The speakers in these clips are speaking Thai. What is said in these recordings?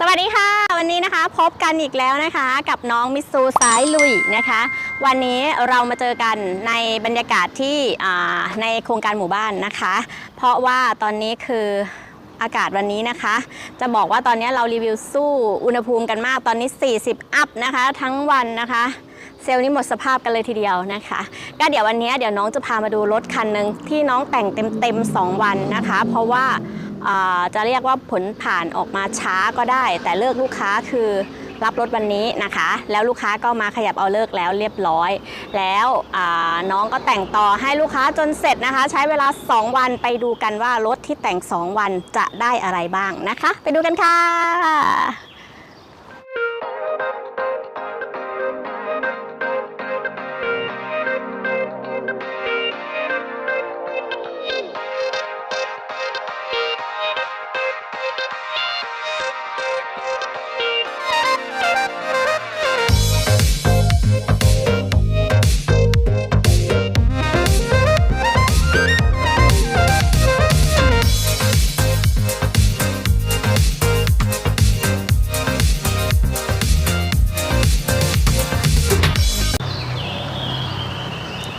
สวัสดีค่ะ วันนี้นะคะพบกันอีกแล้วนะคะ กับน้องมิสซูสายลุยนะคะ วันนี้เรามาเจอกันในบรรยากาศที่ในโครงการหมู่บ้านนะคะ เพราะว่าตอนนี้คืออากาศวันนี้นะคะ จะบอกว่าตอนนี้เรารีวิวสู้อุณหภูมิกันมากตอนนี้ 40 อัพนะคะ ทั้งวันนะคะ เซลล์นี่หมดสภาพกันเลยทีเดียวนะคะ ก็เดี๋ยววันนี้เดี๋ยวน้องจะพามาดูรถคันหนึ่งที่น้องแต่งเต็มๆ2วันนะคะ เพราะว่า จะเรียกว่าผลผ่านออกมาช้าก็ได้ แต่เลิกลูกค้าคือรับรถวันนี้นะคะ แล้วลูกค้าก็มาขยับเอาเลิกแล้วเรียบร้อย แล้วน้องก็แต่งต่อให้ลูกค้าจนเสร็จนะคะ ใช้เวลา 2 วันไปดูกันว่ารถที่แต่ง 2 วันจะได้อะไรบ้างนะคะ ไปดูกันค่ะ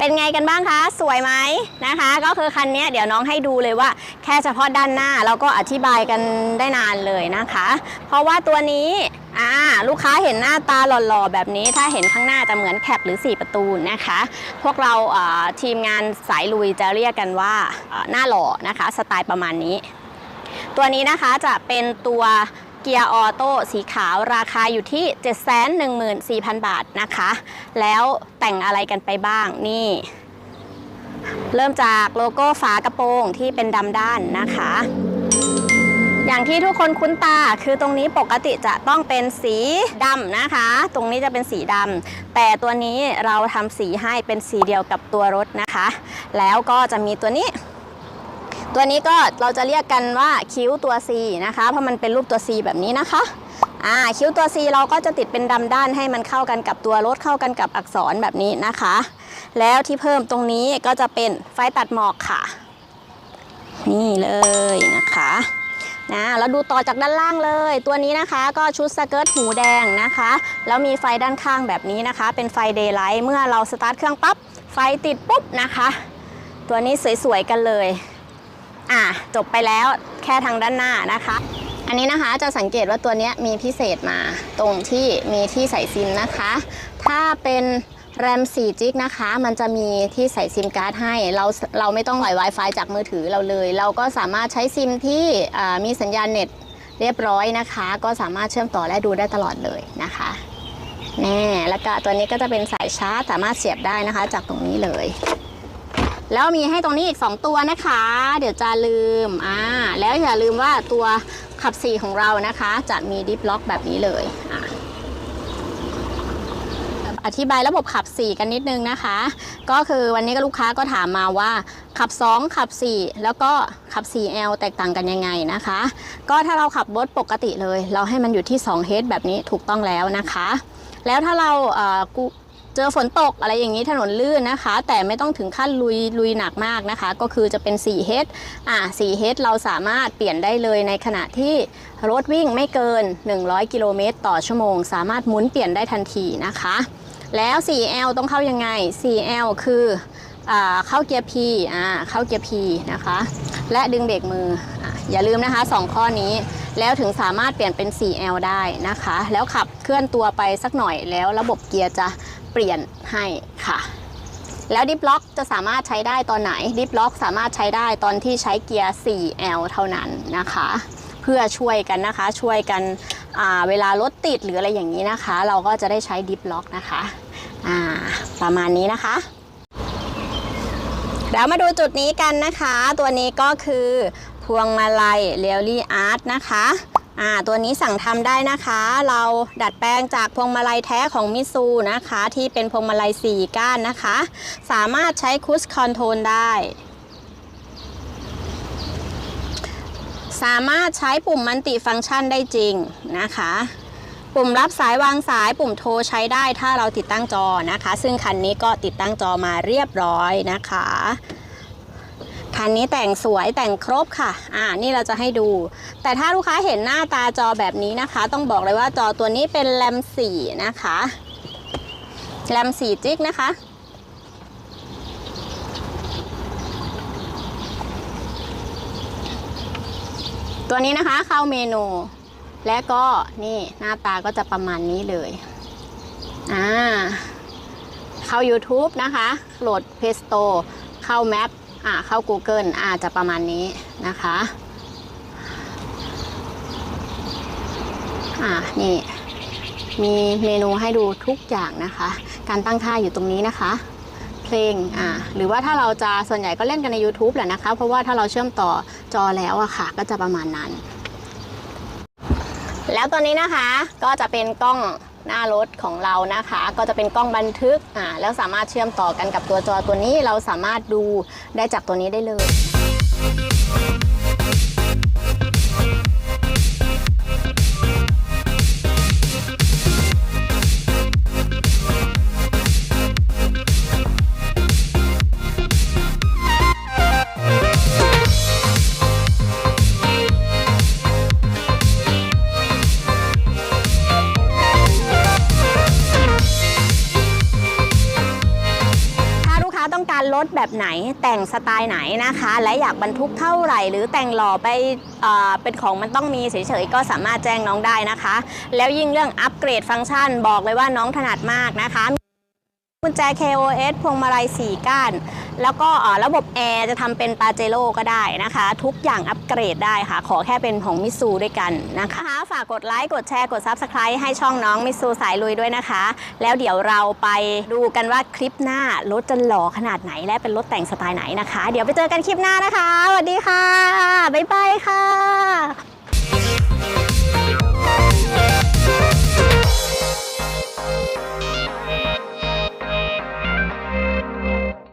เป็นไงกันบ้างคะ สวยไหมนะคะ ก็คือคันนี้เดี๋ยวน้องให้ดูเลยว่า ค่เฉพาะด้านหน้าเราก็อธิบายกันได้นานเลยนะคะ เพราะว่าตัวนี้อ่าลูกค้าเห็นหน้าตาหล่อๆ แบบนี้ถ้าเห็นข้างหน้าจะเหมือนแคปหรือ 4 ประตูนะคะ พวกเราทีมงานสายลุยจะเรียกกันว่าอ่าหน้าหล่อนะคะ สไตล์ประมาณนี้ ตัวนี้นะคะจะเป็นตัวเกียร์ออโต้สีขาวราคาอยู่ที่ 714,000 บาทนะคะ แล้วแต่งอะไรกันไปบ้างนี่ เริ่มจากโลโก้ฝากระโปรงที่เป็นดำด้านนะคะ อย่างที่ทุกคนคุ้นตาคือตรงนี้ปกติจะต้องเป็นสีดำนะคะ ตรงนี้จะเป็นสีดำแต่ตัวนี้เราทำสีให้เป็นสีเดียวกับตัวรถนะคะ แล้วก็จะมีตัวนี้ ตัวนี้ก็เราจะเรียกกันว่าคิ้วตัว C นะคะ เพราะมันเป็นรูปตัว C แบบนี้นะคะอ่าคิ้วตัว C เราก็จะติดเป็นดำด้านให้มันเข้ากันกับตัวรถเข้ากันกับอักษรแบบนี้นะคะ แล้วที่เพิ่มตรงนี้ก็จะเป็นไฟตัดหมอกค่ะ นี่เลยนะคะนะแล้วดูต่อจากด้านล่างเลย ตัวนี้นะคะก็ชุดสเกิร์ตหูแดงนะคะ แล้วมีไฟด้านข้างแบบนี้นะคะ เป็นไฟเดย์ไลท์เมื่อเราสตาร์ทเครื่องปั๊บไฟติดปุ๊บนะคะ ตัวนี้สวยๆกันเลยอะจบไปแล้วแค่ทางด้านหน้านะคะ อันนี้นะคะจะสังเกตว่าตัวนี้มีพิเศษมาตรงที่มีที่ใส่ซิมนะคะ ถ้าเป็น แรม 4 จิกนะคะ มันจะมีที่ใส่ซิมการ์ดให้ เรา เราไม่ต้องปล่อย Wi-Fi จากมือถือเราเลย เราก็สามารถใช้ซิมที่มีสัญญาณเน็ตเรียบร้อยนะคะ ก็สามารถเชื่อมต่อและดูได้ตลอดเลยนะคะแน่แล้วก็ตัวนี้ก็จะเป็นสายชาร์จสามารถเสียบได้นะคะ จากตรงนี้เลย แล้วมีให้ตรงนี้อีก 2 ตัวนะคะ เดี๋ยวจะลืม อ่า แล้วอย่าลืมว่าตัวขับ 4 ของเรานะคะ จะมีดิฟล็อกแบบนี้เลย อะอ ธิบายระบบขับ 4 กันนิดนึงนะคะ ก็คือวันนี้ก็ลูกค้าก็ถามมาว่าขับ 2 ขับ 4 แล้วก็ขับ 4L แตกต่างกันยังไงนะคะ ก็ถ้าเราขับรถปกติเลย เราให้มันอยู่ที่2 h แบบนี้ถูกต้องแล้วนะคะ แล้วถ้าเราเจอฝนตกอะไรอย่างนี้ถนนลื่นนะคะ แต่ไม่ต้องถึงขั้นลุยลุยหนักมากนะคะ ก็คือจะเป็น4 h อ่า4 h เราสามารถเปลี่ยนได้เลยในขณะที่รถวิ่งไม่เกิน 100 กิโลเมตรต่อชั่วโมง สามารถหมุนเปลี่ยนได้ทันทีนะคะ แล้ว 4L ต้องเข้ายังไง 4L คืออเข้าเกียร์ P เข้าเกียร์ P นะคะ และดึงเบรกมือออย่าลืมนะคะ 2 ข้อนี้ แล้วถึงสามารถเปลี่ยนเป็น 4L ได้นะคะ แล้วขับเคลื่อนตัวไปสักหน่อยแล้วระบบเกียร์จะเปลี่ยนให้ค่ะแล้วดิฟล็อกจะสามารถใช้ได้ตอนไหนดิฟล็อกสามารถใช้ได้ตอนที่ใช้เกียร์ 4L เท่านั้นนะคะ เพื่อช่วยกันนะคะช่วยกัน เวลารถติดหรืออะไรอย่างนี้นะคะ เราก็จะได้ใช้ดิฟล็อกนะคะประมาณนี้นะคะเดี๋ยวมาดูจุดนี้กันนะคะ ตัวนี้ก็คือพวงมาลัยเรลลี่อาร์ตนะคะอ่าตัวนี้สั่งทำได้นะคะ เราดัดแปลงจากพวงมาลัยแท้ของมิซูนะคะ ที่เป็นพวงมาลัย4ก้านนะคะ สามารถใช้คุชคอนโทรลได้ สามารถใช้ปุ่มมัลติฟังก์ชันได้จริงนะคะ ปุ่มรับสายวางสายปุ่มโทรใช้ได้ถ้าเราติดตั้งจอนะคะ ซึ่งคันนี้ก็ติดตั้งจอมาเรียบร้อยนะคะคันนี้แต่งสวยแต่งครบค่ะ อ่า นี่เราจะให้ดู แต่ถ้าลูกค้าเห็นหน้าตาจอแบบนี้นะคะ ต้องบอกเลยว่าจอตัวนี้เป็นแรมสี่นะคะ แรมสี่จิกนะคะ ตัวนี้นะคะเข้าเมนู และก็นี่หน้าตาก็จะประมาณนี้เลยอ่าเข้า YouTube นะคะโหลด Play Store เข้า Map อ่าเข้า Google อ่าจะประมาณนี้นะคะอ่านี่มีเมนูให้ดูทุกอย่างนะคะ การตั้งค่าอยู่ตรงนี้นะคะ เพลงอ่าหรือว่าถ้าเราจะส่วนใหญ่ก็เล่นกันใน YouTube แหละนะคะ เพราะว่าถ้าเราเชื่อมต่อจอแล้วอะค่ะ ก็จะประมาณนั้น แล้วตัวนี้นะคะก็จะเป็นกล้องหน้ารถของเรานะคะ ก็จะเป็นกล้องบันทึกอ่าแล้วสามารถเชื่อมต่อกันกับตัวจอตัวนี้เราสามารถดูได้จากตัวนี้ได้เลย แบบไหนแต่งสไตล์ไหนนะคะ และอยากบรรทุกเท่าไหร่ หรือแต่งหล่อไปเอ่อเป็นของมันต้องมีเฉยๆก็สามารถแจ้งน้องได้นะคะ แล้วยิ่งเรื่องอัปเกรดฟังก์ชัน บอกเลยว่าน้องถนัดมากนะคะกุญแจ KOS พวงมาลัย 4 ก้าน แล้วก็ระบบแอร์จะทำเป็นปาเจโร่ก็ได้นะคะ ทุกอย่างอัปเกรดได้ค่ะ ขอแค่เป็นของมิซูด้วยกันนะคะ ฝากกดไลค์ กดแชร์ กด Subscribe ให้ช่องน้องมิซูสายลุยด้วยนะคะ แล้วเดี๋ยวเราไปดูกันว่าคลิปหน้ารถจะหล่อขนาดไหนและเป็นรถแต่งสไตล์ไหนนะคะ เดี๋ยวไปเจอกันคลิปหน้านะคะสวัสดีค่ะ บ๊ายบายค่ะ